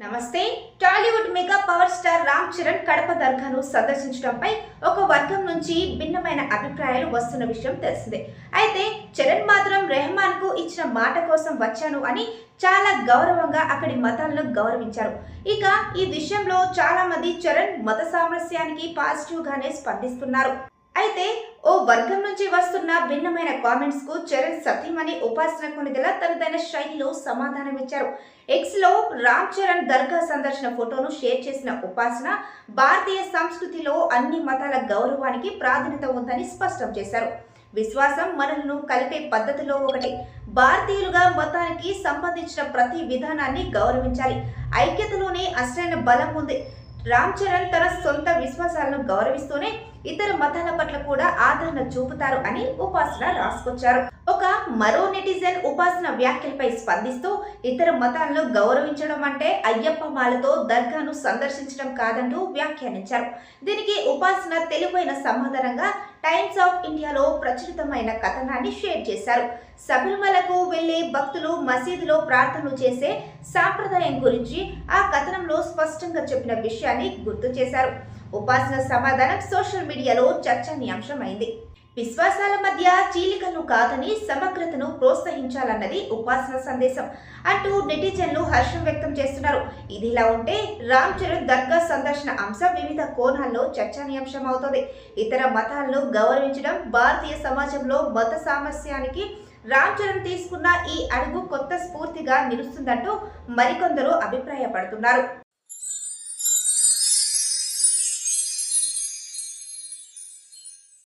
నమస్తే. Tollywood mega power star Ram Charan Kadapa దర్గాను సందర్శించడంపై ఒక వర్గం నుంచి భిన్నమైన అభిప్రాయాలు వస్తున్న విషయం తెలిసిందే. అయితే చరణ్ మాత్రం రెహమాన్కు ఇచ్చిన మాట కోసం వచ్చాను అని చాలా గౌరవంగా అక్కడి మతాలను గౌరవించారు. ఇక ఈ విషయంలో చాలా మంది చరణ్ మత సామరస్యానికి పాజిటివ్ గానే స్పందిస్తున్నారు. అయితే ఓ వర్గం నుంచి వస్తున్న భిన్నమైన కామెంట్స్కు చరణ్ సతీమణి ఉపాసన కొనిదల తనదైన శైలిలో సమాధానం ఇచ్చారు. ఎక్స్లో రామ్ చరణ్ దర్గా సందర్శన ఫోటోను షేర్ చేసిన ఉపాసన భారతీయ సంస్కృతిలో అన్ని మతాల గౌరవానికి ప్రాధాన్యత ఉందని స్పష్టం చేశారు. విశ్వాసం మనలను కలిపే పద్ధతిలో ఒకటి. భారతీయులుగా మతానికి సంబంధించిన ప్రతి విధానాన్ని గౌరవించాలి. ఐక్యతలోనే అసలైన బలం ఉంది. రామ్ చరణ్ తన సొంత విశ్వాసాలను గౌరవిస్తూనే ఇతర మతాల పట్ల కూడా ఆదరణ చూపుతారు అని ఉపాసన రాసుకొచ్చారు. ఒక మరో నెటిజన్ ఉపాసన వ్యాఖ్యలపై స్పందిస్తూ ఇతర మతాలను గౌరవించడం అంటే అయ్యప్ప మాలతో దర్గాను సందర్శించడం కాదంటూ వ్యాఖ్యానించారు. దీనికి ఉపాసన తెలివైన సమాధానంగా టైమ్స్ ఆఫ్ ఇండియాలో ప్రచురితమైన కథనాన్ని షేర్ చేశారు. శబరిమలకు వెళ్ళే భక్తులు మసీదులో ప్రార్థనలు చేసే సాంప్రదాయం గురించి ఆ కథనంలో స్పష్టంగా చెప్పిన విషయాన్ని గుర్తు చేశారు. ఉపాసన సమాధానం సోషల్ మీడియాలో చర్చనీయాంశమైంది. విశ్వాసాల మధ్య చీలికలు కాదని సమగ్రతను ప్రోత్సహించాలన్నది ఉపాసన సందేశం అంటూ నెటిజన్లు హర్షం వ్యక్తం చేస్తున్నారు. ఇదిలా ఉంటే రామ్ చరణ్ దర్గా సందర్శన అంశం వివిధ కోణాల్లో చర్చనీయాంశం అవుతుంది ఇతర మతాలను గౌరవించడం భారతీయ సమాజంలో మత సామస్యానికి రామ్ చరణ్ తీసుకున్న ఈ అడుగు కొత్త స్ఫూర్తిగా నిలుస్తుందంటూ మరికొందరు అభిప్రాయపడుతున్నారు.